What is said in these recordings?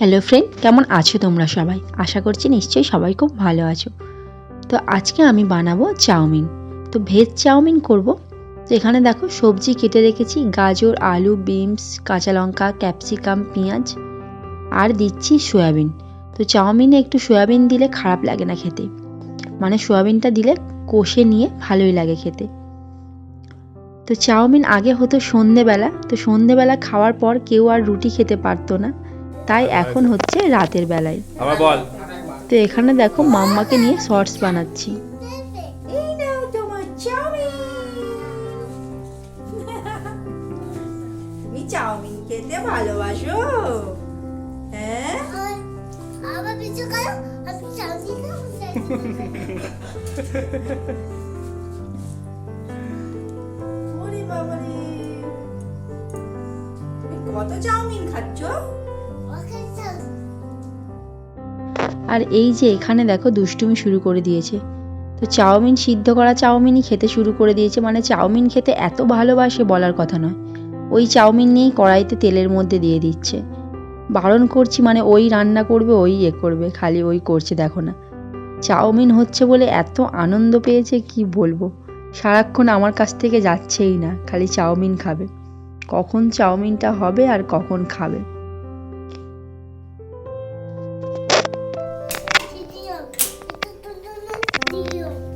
Hello friend কেমন আছো তোমরা সবাই? আশা করছি নিশ্চয়ই সবাই খুব ভালো আছো। তো আজকে আমি বানাবো চাউমিন। তো ভেজ চাউমিন করব। তো এখানে দেখো সবজি কেটে রেখেছি, গাজর, আলু বিনস কাঁচা লঙ্কা ক্যাপসিকাম পেঁয়াজ, আর দিচ্ছি সয়াবিন। তো চাউমিনে একটু সয়াবিন দিলে খারাপ লাগে না খেতে। মানে সয়াবিনটা দিলে কষে নিয়ে ভালোই লাগে খেতে। তো চাউমিন আগে হতো সন্ধেবেলা। তো সন্ধেবেলা খাওয়ার পর কেউ আর রুটি খেতে পারতো না। তাই এখন হচ্ছে রাতের বেলায়। তো এখানে দেখো মাম্মাকে নিয়ে শর্টস বানাচ্ছি। চাউমিন। খেতে ভালোবাসো। হ্যাঁ? কত চাউমিন খাচ্ছ? আর এই যে এখানে দেখো দুষ্টুমি শুরু করে দিয়েছে। তো চাউমিন সিদ্ধ করা চাউমিনই খেতে শুরু করে দিয়েছে। মানে চাউমিন খেতে এত ভালোবাসে বলার কথা নয়। ওই চাউমিন নিয়েই কড়াইতে তেলের মধ্যে দিয়ে দিচ্ছে। বারণ করছি মানে ওই রান্না করবে, ওই এ করবে, খালি ওই করছে, দেখো না। চাউমিন হচ্ছে বলে এত আনন্দ পেয়েছে, কি বলব? সারাক্ষণ আমার কাছ থেকে যাচ্ছেই না, খালি চাউমিন খাবে। কখন চাউমিনটা হবে আর কখন খাবে? দিও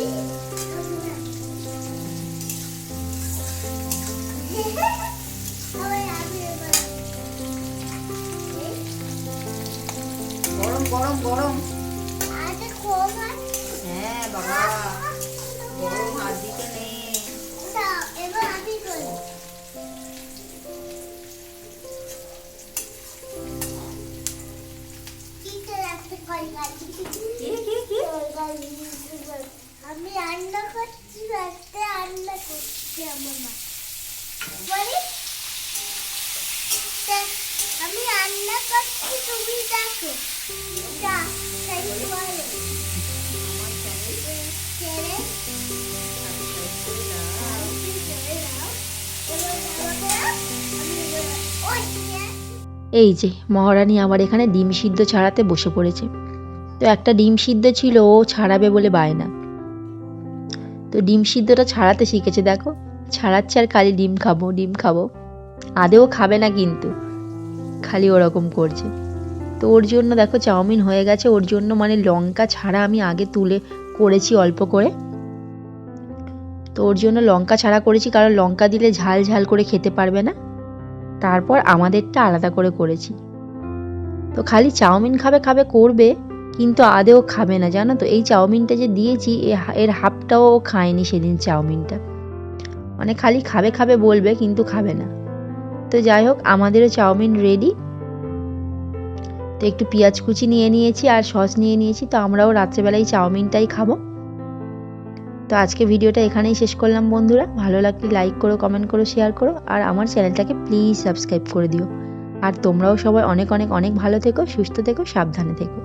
গরম গরম গরম। হ্যাঁ বাবা। আমি রান্না করছি তুমি দেখো। যা তাই বলো ছেড়ে এই যে মহারানী আমার এখানে ডিম সিদ্ধ ছাড়াতে বসে পড়েছে। তো একটা ডিম সিদ্ধ ছিল ও ছাড়াবে বলে বায়না। তো ডিম সিদ্ধটা ছাড়াতে শিখেছে দেখো। ছাড়াচ্ছে আর খালি ডিম খাব ডিম খাব। আদেও খাবে না কিন্তু। খালি ওরকম করছে। তো ওর জন্য দেখো চাউমিন হয়ে গেছে। ওর জন্য মানে লঙ্কা ছাড়া আমি আগে তুলে করেছি অল্প করে। তো ওর জন্য লঙ্কা ছাড়া করেছি কারণ লঙ্কা দিলে ঝাল ঝাল করে খেতে পারবে না। তারপর আমাদেরটা আলাদা করে করেছি। তো খালি চাউমিন খাবে খাবে, করবে, কিন্তু আদেও খাবে না, জানো তো? এই চাউমিনটা যে দিয়েছি এর হাফটাও খায়নি সেদিন চাউমিনটা। মানে খালি খাবে খাবে বলবে, কিন্তু খাবে না। তো যাই হোক, আমাদেরও চাউমিন রেডি তো একটু পেঁয়াজ কুচি নিয়ে নিয়েছি আর সস নিয়ে নিয়েছি, তো আমরাও রাত্রেবেলায় চাউমিনটাই খাব। তো আজকে ভিডিওটা এখানেই শেষ করলাম বন্ধুরা। ভালো লাগলে লাইক করো কমেন্ট করো শেয়ার করো, আর আমার চ্যানেলটাকে প্লিজ সাবস্ক্রাইব করে দিও। আর তোমরাও সবাই অনেক অনেক অনেক ভালো থেকো, সুস্থ থেকো, সাবধানে থেকো।